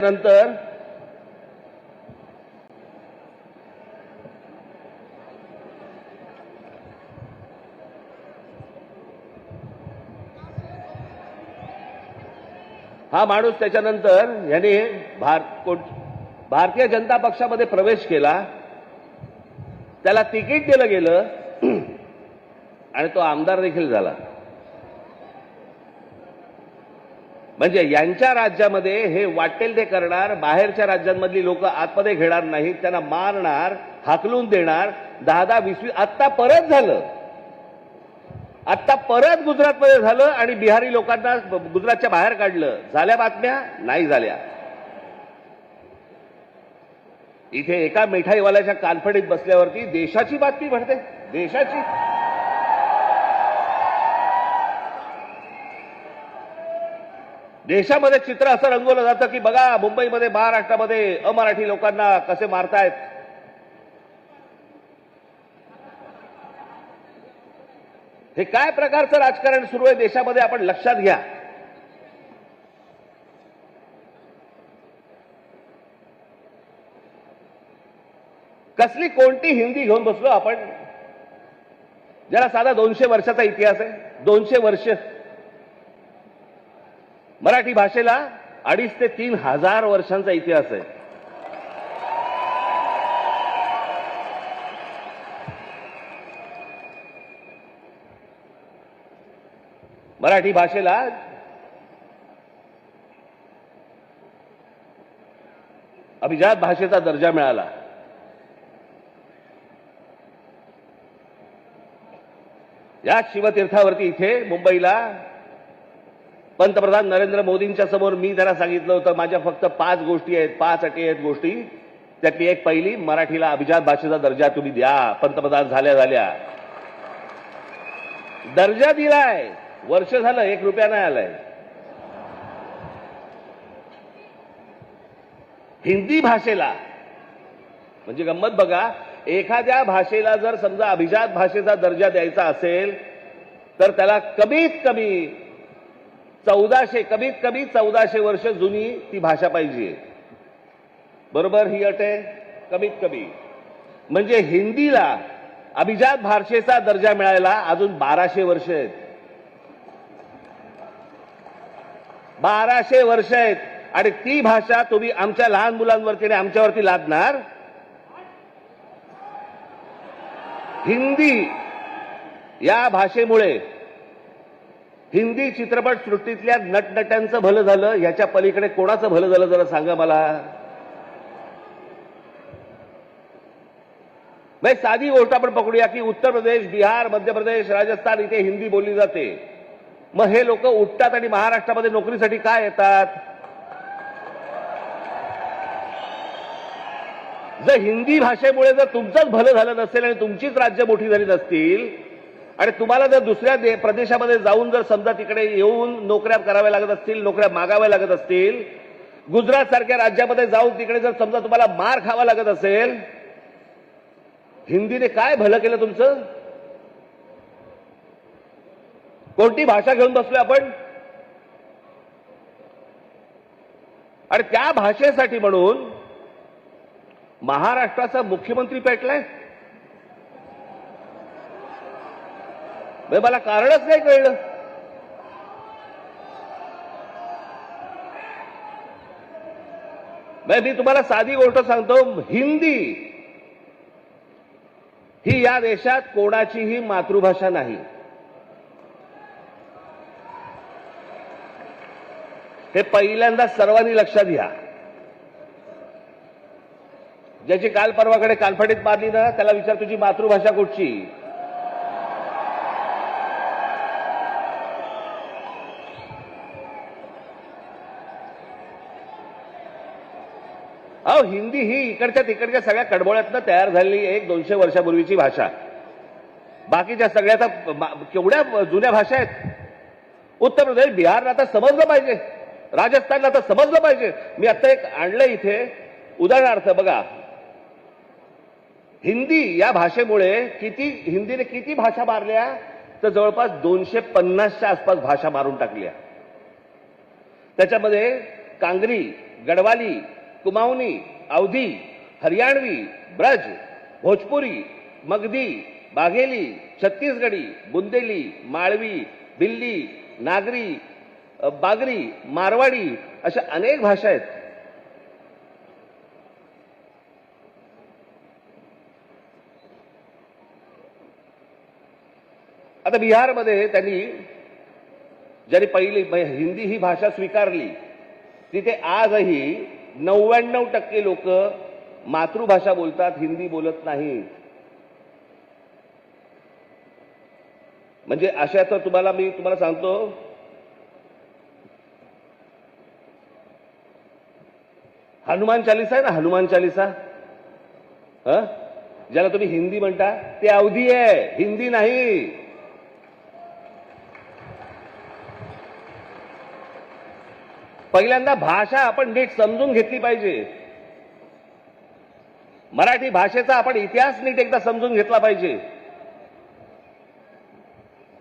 नंतर हा माणूस त्याच्यानंतर याने भार भारतीय जनता पक्षामध्ये प्रवेश केला. त्याला तिकीट दिलं गेलं. आणि तो आमदार देखील झाला. म्हणजे यांच्या राज्यामध्ये हे वाटेल ते करणार बाहेरच्या राज्यांमधली लोक आतमध्ये घेणार नाहीत त्यांना मारणार हाकलून देणार. दहा दहा वीस वीस आत्ता परत झालं. आत्ता परत गुजरातमध्ये झालं आणि बिहारी लोकांना गुजरातच्या बाहेर काढलं. झाल्या बातम्या? नाही झाल्या. इथे एका मिठाईवाल्याच्या कानफडीत बसल्यावरती देशाची बातमी भरते. देशाची. देशामध्ये चित्र असं रंगवलं जातं की बघा मुंबईमध्ये महाराष्ट्रामध्ये अमराठी लोकांना कसे मारतायत. हे काय प्रकारचं राजकारण सुरू आहे देशामध्ये? आपण लक्षात घ्या. कसली कोणती हिंदी घेऊन बसलो आपण? ज्याला साधा दोनशे वर्षाचा इतिहास आहे. दोनशे वर्ष. मराठी भाषेला अडीच ते तीन हजार वर्षांचा इतिहास आहे. मराठी भाषेला अभिजात भाषेचा दर्जा मिळाला. या शिवतीर्थावरती इथे मुंबईला पंतप्रधान नरेंद्र मोदींच्या समोर मी जरा सांगितलं होतं माझ्या फक्त पाच गोष्टी आहेत पाच अटी आहेत गोष्टी. त्यातली एक पहिली मराठीला अभिजात भाषेचा दर्जा तुम्ही द्या. पंतप्रधान झाल्या झाल्या. दर्जा दिलाय. वर्ष झालं एक रुपया नाही आलाय. हिंदी भाषेला म्हणजे गंमत बघा एखाद्या भाषेला जर समजा अभिजात भाषेचा दर्जा द्यायचा असेल तर त्याला कमीत कमी चौदाशे कमीत कमी चौदाशे वर्ष जुनी ती भाषा पाहिजे. बरोबर ही अट आहे? कमीत कमी. म्हणजे हिंदीला अभिजात भाषेचा दर्जा मिळायला अजून बाराशे वर्ष आहेत. बाराशे वर्ष आहेत. आणि ती भाषा तुम्ही आमच्या लहान मुलांवरती आणि आमच्यावरती लादणार? हिंदी या भाषेमुळे हिंदी चित्रपट सृष्टीतल्या नटनट्यांचं भलं झालं याच्या पलीकडे कोणाचं भलं झालं जरा सांगा मला. म्हणजे साधी गोष्ट आपण पकडूया की उत्तर प्रदेश बिहार मध्य प्रदेश राजस्थान इथे हिंदी बोलली जाते. मग हे लोक उठतात आणि महाराष्ट्रामध्ये नोकरीसाठी काय येतात? जर हिंदी भाषेमुळे जर तुमचंच भलं झालं नसेल आणि तुमचीच राज्य मोठी झाली नसतील आणि तुम्हाला जर दुसऱ्या दे- प्रदेशामध्ये जाऊन जर समजा तिकडे येऊन नोकऱ्या कराव्या लागत असतील नोकऱ्या मागाव्या लागत असतील गुजरात सारख्या राज्यामध्ये जाऊन तिकडे जर समजा तुम्हाला मार खावा लागत असेल हिंदीने काय भलं केलं तुमचं? कोणती भाषा घेऊन बसलो आपण? आणि त्या भाषेसाठी म्हणून महाराष्ट्राचा मुख्यमंत्री पेटलाय? म्हणजे मला कारणच नाही कळलं. मी तुम्हाला साधी गोष्ट सांगतो. हिंदी ही या देशात कोणाचीही मातृभाषा नाही. हे पहिल्यांदा सर्वांनी लक्षात घ्या. ज्याची काल परवाकडे कानफडीत मारली ना त्याला विचार तुझी मातृभाषा कुठची? अहो हिंदी ही इकडच्या तिकडच्या सगळ्या कडबोळ्यातनं तयार झालेली एक दोनशे वर्षापूर्वीची भाषा. बाकीच्या सगळ्याचा केवढ्या जुन्या भाषा आहेत? उत्तर प्रदेश बिहारला आता समजलं पाहिजे. राजस्थानला आता समजलं पाहिजे. मी आता एक आणलं इथे. उदाहरणार्थ बघा. हिंदी या भाषेमुळे किती हिंदीने किती भाषा मारल्या? तर जवळपास दोनशे पन्नासच्या आसपास भाषा मारून टाकल्या. त्याच्यामध्ये कांगरी गडवाली कुमाऊनी अवधी हरियाणवी ब्रज भोजपुरी मगधी बाघेली छत्तीसगडी बुंदेली माळवी दिल्ली नागरी बागरी मारवाडी अशा अनेक भाषा आहेत. आता बिहारमध्ये त्यांनी ज्यांनी पहिली हिंदी ही भाषा स्वीकारली तिथे आजही नव्याण्णव टक्के लोक मातृभाषा बोलतात हिंदी बोलत नाहीत. म्हणजे अशा तर तुम्हाला मी तुम्हाला सांगतो हनुमान चालिसा आहे ना हनुमान चालिसा? ज्याला तुम्ही हिंदी म्हणता ते अवधी आहे हिंदी नाही. पहिल्यांदा भाषा आपण नीट समजून घेतली पाहिजे. मराठी भाषेचा आपण इतिहास नीट एकदा समजून घेतला पाहिजे.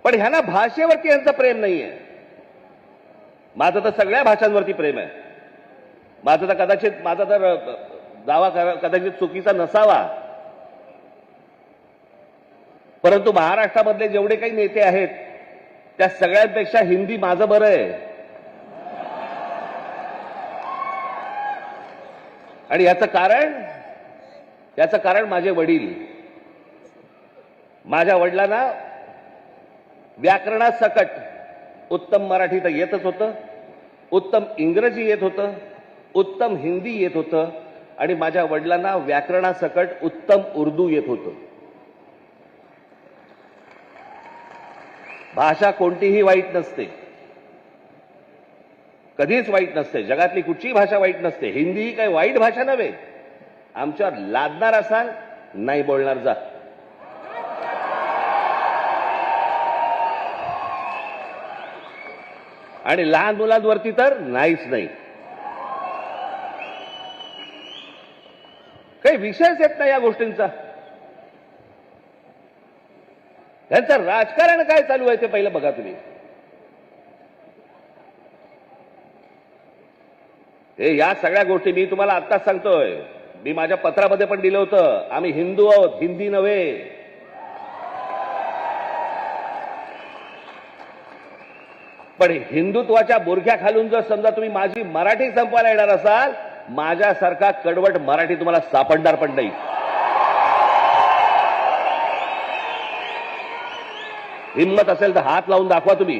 पण ह्यांना भाषेवरती यांचं प्रेम नाहीये. माझं तर सगळ्या भाषांवरती प्रेम आहे. माझं तर कदाचित माझा तर दावा करा- कदाचित चुकीचा नसावा. परंतु महाराष्ट्रामधले जेवढे काही नेते आहेत त्या सगळ्यांपेक्षा हिंदी माझं बरं आहे. आणि याचं कारण याचं कारण माझे वडील. माझ्या वडिलांना व्याकरणासकट उत्तम मराठी तर येतच होतं उत्तम इंग्रजी येत होतं उत्तम हिंदी येत होतं आणि माझ्या वडिलांना व्याकरणासकट उत्तम उर्दू येत होतं. भाषा कोणतीही वाईट नसते. कधीच वाईट नसते. जगातली कुठचीही भाषा वाईट नसते. हिंदी ही काही वाईट भाषा नव्हे. आमच्यावर लादणार सांग नाही बोलणार जा. आणि लहान मुलांवरती तर नाहीच नाही. काही विषयच येत नाही या गोष्टींचा. त्यांचं राजकारण काय चालू आहे ते पहिलं बघा तुम्ही. हे या सगळ्या गोष्टी मी तुम्हाला आत्ताच सांगतोय. मी माझ्या पत्रामध्ये पण दिलं होतं. आम्ही हिंदू आहोत हिंदी नव्हे. पण हिंदुत्वाच्या बुरख्या खालून जर समजा तुम्ही माझी मराठी संपवायला येणार असाल माझ्यासारखा कडवट मराठी तुम्हाला सापडणार पण नाही. हिंमत असेल तर हात लावून दाखवा तुम्ही.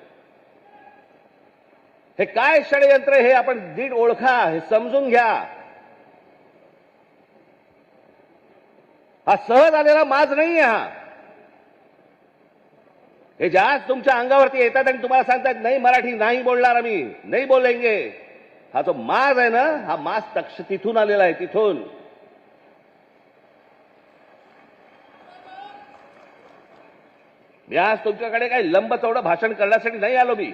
हे काय षडयंत्र हे आपण नीट ओळखा हे समजून घ्या. हा सहज आलेला माज नाही हा. हे जास्त तुमच्या अंगावरती येतात आणि तुम्हाला सांगतात नाही मराठी नाही बोलणार आम्ही नाही बोलेंगे. हा जो माज आहे ना हा माज तक्ष तिथून आलेला आहे तिथून. मी आज तुमच्याकडे काही लंब चौडं भाषण करण्यासाठी नाही आलो मी.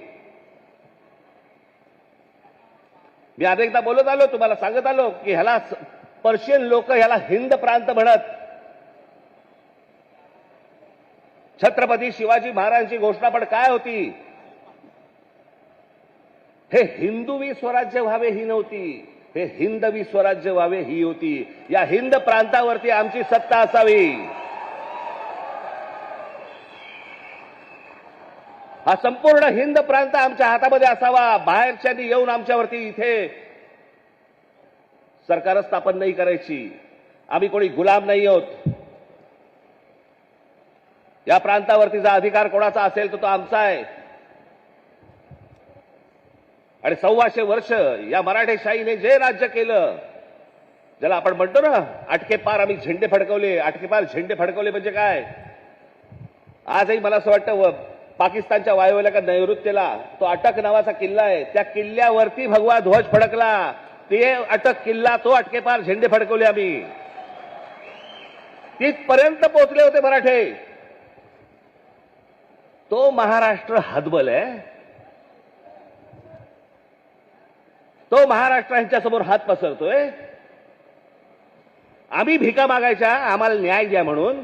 मी अनेकदा बोलत आलो तुम्हाला सांगत आलो की ह्याला पर्शियन लोक ह्याला हिंद प्रांत म्हणत. छत्रपती शिवाजी महाराजांची घोषणा पण काय होती? हे हिंदूवी स्वराज्य व्हावे ही नव्हती. हे हिंदवी स्वराज्य व्हावे ही होती. या हिंद प्रांतावरती आमची सत्ता असावी. हा संपूर्ण हिंद प्रांत आमच्या हातामध्ये असावा. बाहेरच्यांनी येऊन आमच्यावरती इथे सरकार स्थापन नाही करायची. आम्ही कोणी गुलाम नाही आहोत. या प्रांतावरतीचा अधिकार कोणाचा असेल तर तो आमचा आहे. आणि सव्वाशे वर्ष या मराठेशाहीने जे राज्य केलं ज्याला आपण म्हणतो ना अटकेपार आम्ही झेंडे फडकवले. अटके पार झेंडे फडकवले म्हणजे काय? आजही मला असं वाटतं पाकिस्तानच्या वायुव्याला का नैऋत्यला तो अटक नावाचा किल्ला आहे. त्या किल्ल्यावरती भगवा ध्वज फडकला. ते अटक किल्ला तो अटकेपार झेंडे फडकवले आम्ही. तिथपर्यंत पोहोचले होते मराठे. तो महाराष्ट्र हदबल आहे. तो महाराष्ट्र यांच्यासमोर हात पसरतोय. आम्ही भिका मागायच्या आम्हाला न्याय द्या म्हणून.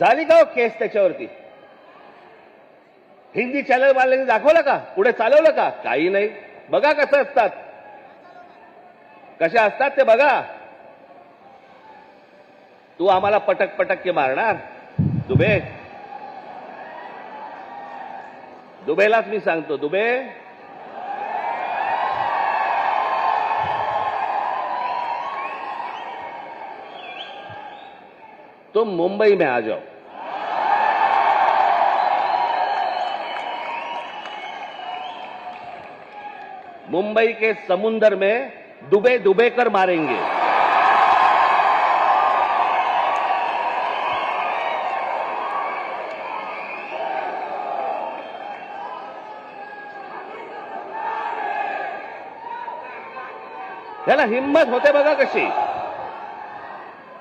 झाली का हो केस त्याच्यावरती? हिंदी चॅनल वाल्यांनी दाखवलं का? पुढे चालवलं का? काही नाही. बघा कसं असतात. कसे असतात ते बघा. तू आम्हाला पटक पटक के मारणार. दुबे. दुबेलाच मी सांगतो दुबे. तुम मुंबई में आ जाओ। मुंबई के समुंदर में डुबे डुबे कर मारेंगे। त्याला हिंमत होते बघा कशी?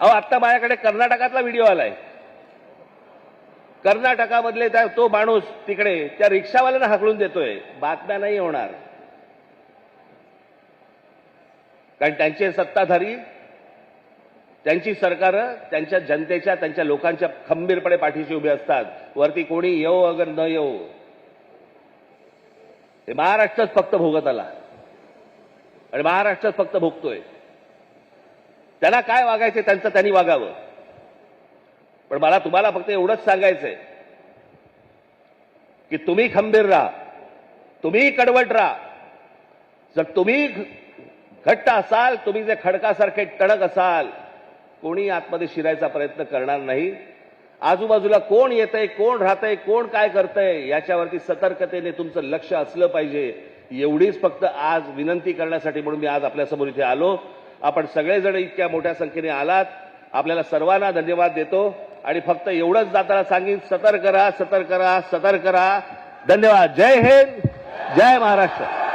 अहो आत्ता माझ्याकडे कर्नाटकातला व्हिडिओ आलाय. कर्नाटकामधले त्या तो माणूस तिकडे त्या रिक्षावाल्यांना हाकलून देतोय. बातम्या नाही होणार. कारण त्यांचे सत्ताधारी त्यांची सरकार त्यांच्या जनतेच्या त्यांच्या लोकांच्या खंबीरपणे पाठीशी उभे असतात. वरती कोणी येऊ अगर न येऊ महाराष्ट्रच फक्त भोगत आला. आणि महाराष्ट्रच फक्त भोगतोय. त्यांना काय वागायचं त्यांचं त्यांनी वागावं. पण मला तुम्हाला फक्त एवढंच सांगायचंय की तुम्ही खंबीर राहा तुम्ही कडवट राहा. जर तुम्ही घट्ट असाल तुम्ही जे खडकासारखे टणक असाल कोणी आतमध्ये शिरायचा प्रयत्न करणार नाही. आजूबाजूला कोण येतंय कोण राहतंय कोण काय करतंय याच्यावरती सतर्कतेने तुमचं लक्ष असलं पाहिजे. एवढीच फक्त आज विनंती करण्यासाठी म्हणून मी आज आपल्यासमोर इथे आलो. आपण सगळेजण इतक्या मोठ्या संख्येने आलात. आपल्याला सर्वांना धन्यवाद देतो. आणि फक्त एवढंच जाताना सांगेन सतर्क राहा सतर्क राहा सतर्क राहा. धन्यवाद. जय हिंद. जय महाराष्ट्र.